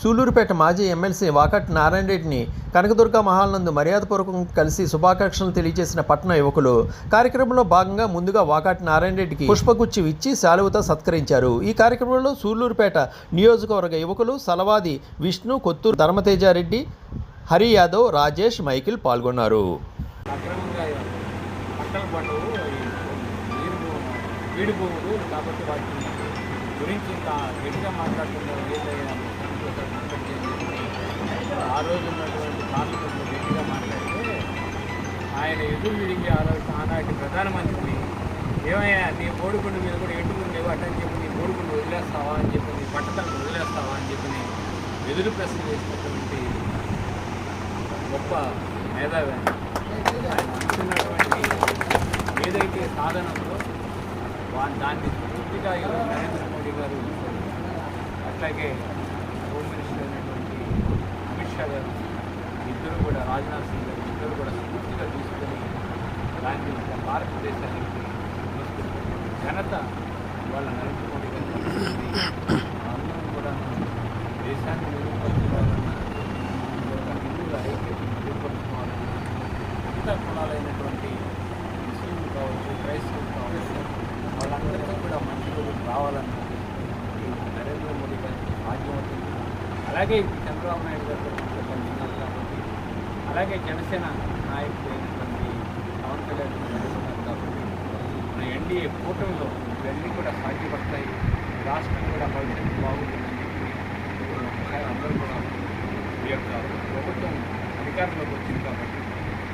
సూలూరుపేట మాజీ ఎమ్మెల్సీ వాకట్ నారాయణ రెడ్డిని కనకదుర్గ మహాల్ నందు మర్యాదపూర్వకంగా కలిసి శుభాకాంక్షలు తెలియజేసిన పట్టణ యువకులు. కార్యక్రమంలో భాగంగా ముందుగా వాకట్ నారాయణ రెడ్డికి పుష్పగుచ్చి ఇచ్చి శాలువతో సత్కరించారు. ఈ కార్యక్రమంలో సూలూరుపేట నియోజకవర్గ యువకులు సలవాది విష్ణు కొత్తూరు ధర్మతేజారెడ్డి హరి యాదవ్ రాజేష్ మైకిల్ పాల్గొన్నారు. కాబట్టి గురించి ఇంత గట్టిగా మాట్లాడుతున్నారు ఏదైనా ఆ రోజు ఉన్నటువంటి కార్మికులు గట్టిగా మాట్లాడితే ఆయన ఎదురు తిరిగి ఆ రోజు ఆనాటి ప్రధానమంత్రిని ఏమయ్యా నీ కోడికుండు మీద కూడా ఎట్టుకుని లేవు అట్టని చెప్పి నీ కోడికుండు వదిలేస్తావా అని చెప్పి నీ పట్టతను వదిలేస్తావా అని చెప్పి ఎదురు ప్రశ్న చేసినటువంటి గొప్ప మేధావి ఆయన. ఆయన ఇస్తున్నటువంటి ఏదైతే సాధనంలో దాన్ని పూర్తిగా ఈరోజు నరేంద్ర గారు అట్లాగే హోమ్ మినిస్టర్ అయినటువంటి అమిత్ షా గారు ఇద్దరు కూడా రాజ్నాథ్ సింగ్ గారు ఇద్దరు కూడా స్ఫూర్తిగా తీసుకొని దాన్ని భారతదేశానికి తీసుకెళ్తారు ఘనత వాళ్ళ నరేంద్ర మోడీ గారు అందరం కూడా దేశాన్ని మెరుగుపరచుకోవాలన్న హిందువుల ఐక్యతను మెరుగుపరచుకోవాలన్న ఇతర కులాలైనటువంటి ముస్లింలు కావచ్చు క్రైస్తవులు కావచ్చు వాళ్ళందరికీ కూడా మంచి రోజులు రావాలన్నా ఈ నరేంద్ర మోడీ గారికి సాధ్యమవుతుంది అలాగే చంద్రబాబు నాయుడు గారు కాబట్టి అలాగే జనసేన నాయకుడు అయినటువంటి పవన్ కళ్యాణ్ నడుస్తున్నారు కాబట్టి మన ఎన్డీఏ కూటమిలో ఇవన్నీ కూడా సాధ్యపడతాయి. రాష్ట్రం కూడా భవిష్యత్తు బాగుంటుందని చెప్పి ఇప్పుడు ఒకసారి అందరూ కూడా ఈ యొక్క ప్రభుత్వం అధికారంలోకి వచ్చింది కాబట్టి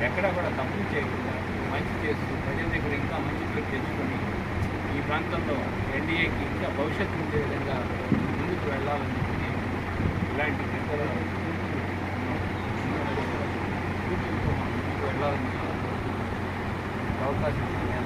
ఎక్కడా కూడా తప్పులు చేయకుండా మంచి చేస్తూ ప్రజల దగ్గర ఇంకా మంచి పేరు తెచ్చుకొని ఈ ప్రాంతంలో ఎన్డీఏకి ఇంకా భవిష్యత్తు ఉండే విధంగా ముందుకు వెళ్ళాలని ఇలాంటి పెద్దల సూచనలతో మనం ముందుకు వెళ్ళాలని చెప్పి అవకాశం ఇచ్చిన మీ అందరికీ